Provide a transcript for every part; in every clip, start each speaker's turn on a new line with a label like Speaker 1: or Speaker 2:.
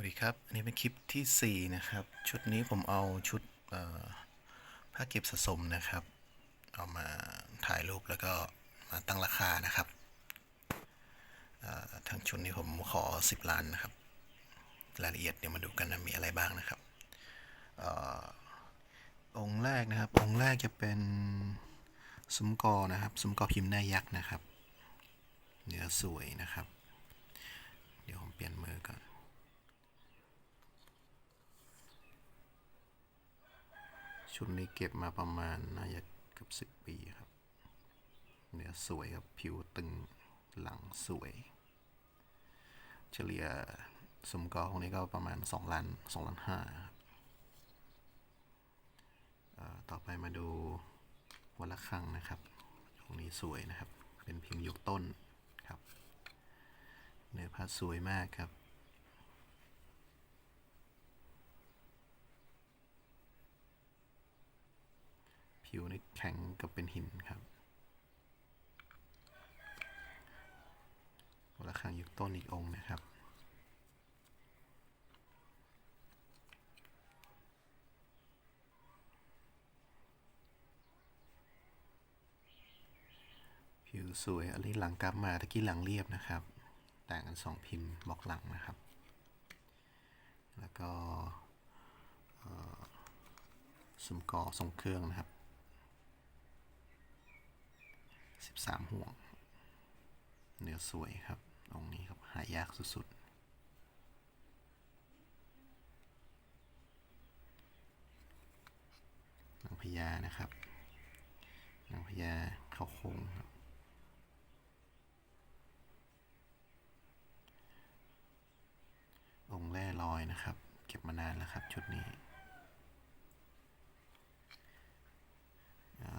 Speaker 1: สวัสดีครับ อันนี้เป็นคลิปที่ 4 นะครับ ชุดนี้ผมเอาชุดผ้าเก็บสะสมนะครับ เอามาถ่ายรูปแล้วก็มาตั้งราคานะครับทั้งชุดนี้ผมขอ 10 ล้านนะครับ รายละเอียดเดี๋ยวมาดูกันนะมีอะไรบ้างนะครับอองค์แรกนะครับ องค์แรกจะเป็นซุ้มกอนะครับซุ้มกอพิมพ์หน้ายักษ์นะครับ เนื้อสวยนะครับ เดี๋ยวผมเปลี่ยนมือก่อน ชุดนี้เก็บมาประมาณน่าจะเกือบสิบปีครับ เนื้อสวยครับ ผิวตึงหลังสวย เฉลี่ยสมกอของนี้ก็ประมาณ 2 ล้าน2ล้านห้าต่อไปมาดูวัละคังนะครับตรงนี้สวยนะครับ เป็นพิมพ์ยุคต้นครับ เนื้อผ้าสวยมากครับ ผิวนี่แข็งกับเป็นหินครับระฆังยุคต้นอีกองนะครับผิวสวย อันนี้หลังกลับมาตะกี้หลังเรียบนะครับ ต่างกันสองพิมพ์บอกหลังนะครับ แล้วก็เอ่อสมกอทรงเครื่องนะครับ สามห่วง เนื้อสวยครับตรงนี้ครับหายากสุดๆนางพญานะครับนางพญาเขาโค้งครับองค์แร่ลอยนะครับ เก็บมานานแล้วครับชุดนี้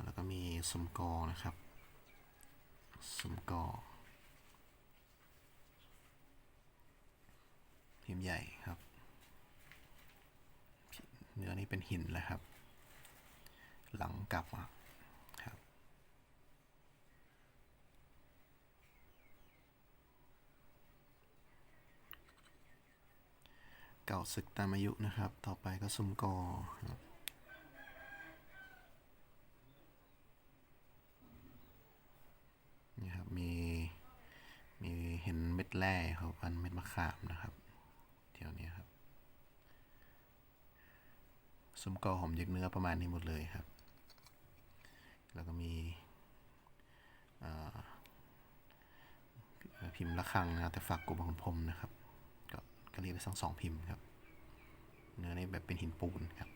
Speaker 1: แล้วก็มีสมกองนะครับ สมกอพิมพ์ใหญ่ครับ เนื้อนี้เป็นหินแล้วครับ หลังกลับอะครับ เก่าศึกตามอายุนะครับ ต่อไปก็สมกอครับ นี่ครับ มีมีเห็นเม็ดแร่ครับพันเม็ดมะขามนะครับแถวเนี้ยครับซุ้มกอหอมยักเนื้อประมาณนี้หมดเลยครับ แล้วก็มีพิมพ์ละคังนะแต่ฝากกลุ่มของผมนะครับก็ก็เรียกได้ทั้งสองพิมพ์ครับ เนื้อในแบบเป็นหินปูนครับ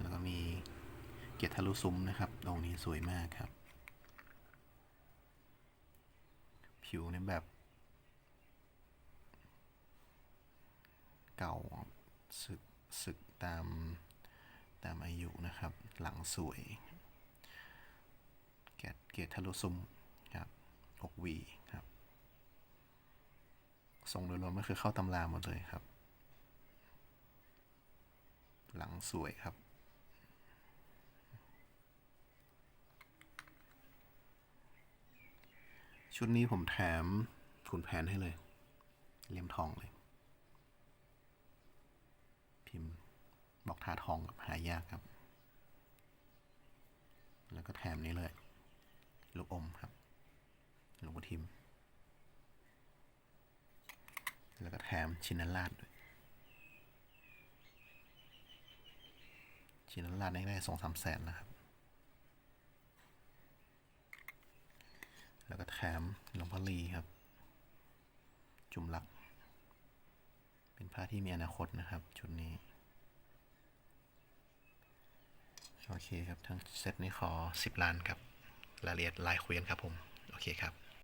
Speaker 1: แล้วก็มีเกียรติทะลุซุ้มนะครับตรงนี้สวยมากครับ ผิวในแบบ เก่าสึกสึกตามตามอายุนะครับ หลังสวย เกตเกตทะลุซุ้มครับอกวีครับทรงโดยรวมก็คือเข้าตำราหมดเลยครับ หลังสวยครับ ชุดนี้ผมแถมขุนแผนให้เลยเลี่ยมทองเลย พิมพ์บอกทาทองกับหายากครับ แล้วก็แถมนี้เลย ลูกอมครับหลวงพ่อทิม แล้วก็แถมชินาราดด้วย ชินาราดได้สองสามแสนนะครับ แล้วก็แถมหลวงพ่อลีครับ จุ่มลัก เป็นพระที่มีอนาคตนะครับ ชุดนี้ โอเคครับ ทั้งเซตนี้ขอ 10 ล้านครับรายละเอียดลายคุยกันครับผม โอเคครับ